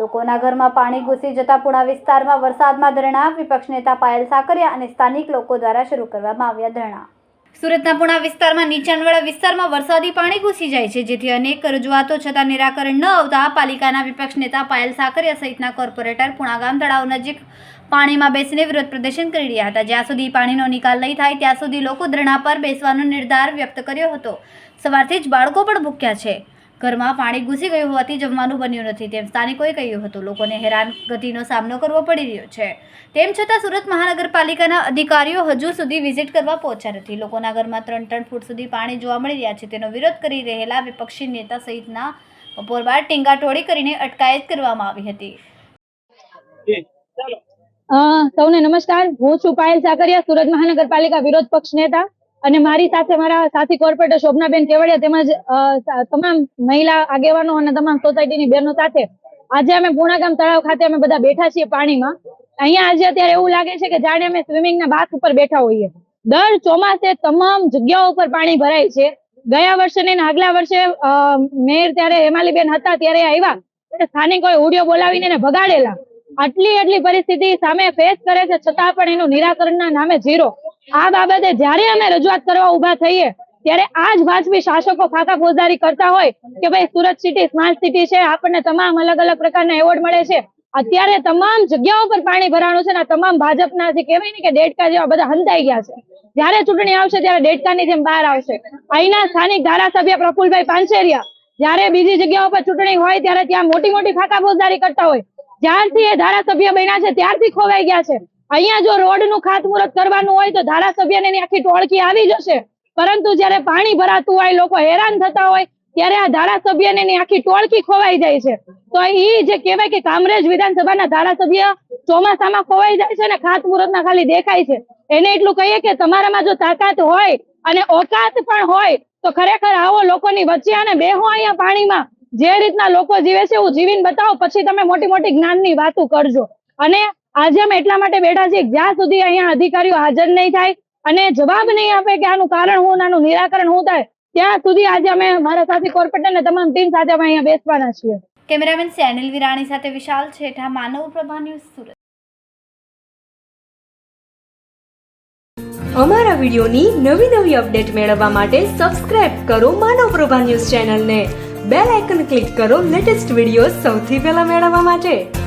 લોકોના ઘરમાં પાણી ઘૂસી જતા પુણા વિસ્તારમાં વરસાદમાં ધરણા, વિપક્ષ નેતા પાયલ સાકરિયા અને સ્થાનિક લોકો દ્વારા શરૂ કરવામાં આવ્યા ધરણા. સુરતના પુણા વિસ્તારમાં, નીચાણવાળા વિસ્તારમાં વરસાદી પાણી ઘૂસી જાય છે, જેથી અનેક રજૂઆતો છતાં નિરાકરણ ન આવતા પાલિકાના વિપક્ષ નેતા પાયલ સાકરિયા સહિતના કોર્પોરેટર પુણા ગામ તળાવ નજીક પાણીમાં બેસીને વિરોધ પ્રદર્શન કરી રહ્યા હતા. જ્યાં સુધી પાણીનો નિકાલ નહીં થાય, ત્યાં સુધી લોકો ધરણા પર બેસવાનો નિર્ધાર વ્યક્ત કર્યો હતો. સવારથી જ બાળકો પણ ભૂખ્યા છે. ઘરમાં પાણી ઘૂસી ગયું હોવાથી જમવાનું બન્યું નથી. તેમ સ્થાનિકોએ કહ્યું હતું, લોકોને હેરાનગતિનો સામનો કરવો પડી રહ્યો છે. તેમ છતાં સુરત મહાનગરપાલિકાના અધિકારીઓ હજુ સુધી વિઝિટ કરવા પહોંચ્યા નથી. લોકોના ઘરમાં ત્રણ ત્રણ ફૂટ સુધી પાણી જોવા મળી રહ્યા છે. તેનો વિરોધ કરી રહેલા વિપક્ષી નેતા સહિતના બપોર બાદ ટીંગાટોળી કરીને અટકાયત કરવામાં આવી હતી. સૌને નમસ્કાર. હું છું પાયલ સાકરિયા, સુરત મહાનગરપાલિકા વિરોધ પક્ષ નેતા. અને મારી સાથે મારા સાથી કોર્પોરેટર શોભનાબેન કેવડિયા તેમજ તમામ મહિલા આગેવાનો અને તમામ સોસાયટીની બહેનો સાથે આજે અમે પૂર્ણાગામ તળાવ ખાતે અમે બધા બેઠા છીએ પાણીમાં. અહીંયા આજે અત્યારે એવું લાગે છે કે જાણે અમે સ્વિમિંગના બાથ ઉપર બેઠા હોઈએ. દર ચોમાસે તમામ જગ્યાઓ ઉપર પાણી ભરાય છે. ગયા વર્ષે ને આગલા વર્ષે મેયર ત્યારે હેમાલીબેન હતા ત્યારે આવ્યા. સ્થાનિકોએ ઉડિયો બોલાવીને એને ભગાડેલા. આટલી આટલી પરિસ્થિતિ સામે ફેસ કરે છે છતાં પણ એનું નિરાકરણના નામે ઝીરો આ બાબતે જ્યારે અમે રજૂઆત કરવા ઊભા થઈએ, ત્યારે આ વાજબી શાસકો ફાકા ફોજદારી કરતા હોય કે ભાઈ સુરત સિટી સ્માર્ટ સિટી છે, આપણને તમામ અલગ અલગ પ્રકારના એવોર્ડ મળે છે. અત્યારે તમામ જગ્યાઓ પર પાણી ભરાણું છે તમામ ભાજપના જે કહેવાય ને કે ડેડકા જેવા બધા હંતાઈ ગયા છે. જ્યારે ચૂંટણી આવશે ત્યારે ડેડકાની જેમ બહાર આવશે. અહીંના સ્થાનિક ધારાસભ્ય પ્રફુલભાઈ પાંચેરિયા જયારે બીજી જગ્યાઓ પર ચૂંટણી હોય ત્યારે ત્યાં મોટી મોટી ફાકા ફોજદારી કરતા હોય. જ્યારથી એ ધારાસભ્ય બન્યા છે, ત્યારથી ખોવાઈ ગયા છે. અહીંયા જો રોડનું ખાતમુહૂર્ત કરવાનું હોય તો ધારાસભ્ય ને આખી ટોળકી આવી જશે. પરંતુ જયારે પાણી ભરાતું હોય, લોકો હેરાન થતા હોય, ત્યારે આ ધારાસભ્ય ને આખી ટોળકી ખોવાઈ જાય છે. તો એ જે કહેવાય કે કામરેજ વિધાનસભાના ધારાસભ્ય ચોમાસામાં ખોવાઈ જાય છે ને ખાતમુહૂર્તના ખાલી દેખાય છે. એને એટલું કહીએ કે તમારામાં જો તાકાત હોય અને ઓકાત પણ હોય, તો ખરેખર આવો લોકોની વચ્ચે અને બેહો અહીંયા પાણીમાં. જે રીતના લોકો જીવે છે એવું જીવીને બતાવો, પછી તમે મોટી મોટી જ્ઞાનની વાતો કરજો. અને આજે અમે એટલા માટે બેઠા છીએ જ્યાં સુધી અહીંયા અધિકારીઓ હાજર નહીં થાય અને જવાબ નહીં આપે કે આનું કારણ હું અને આનું નિરાકરણ શું થાય ત્યાં સુધી આજે અમે મારા સાથી કોર્પોરેટર અને તમામ ટીમ સાથે અમે અહીંયા બેસવાના છીએ. કેમેરામેન સેનિલ વિરાણી સાથે વિશાલ છેઠા માનવ પ્રભા ન્યૂઝ સુરત. અમારા વિડીયોની નવી નવી અપડેટ મેળવવા માટે સબસ્ક્રાઇબ કરો માનવ પ્રભા ન્યૂઝ ચેનલને. બેલ આઇકન ક્લિક કરો લેટેસ્ટ વીડિયો સૌથી પહેલા મેળવવા માટે.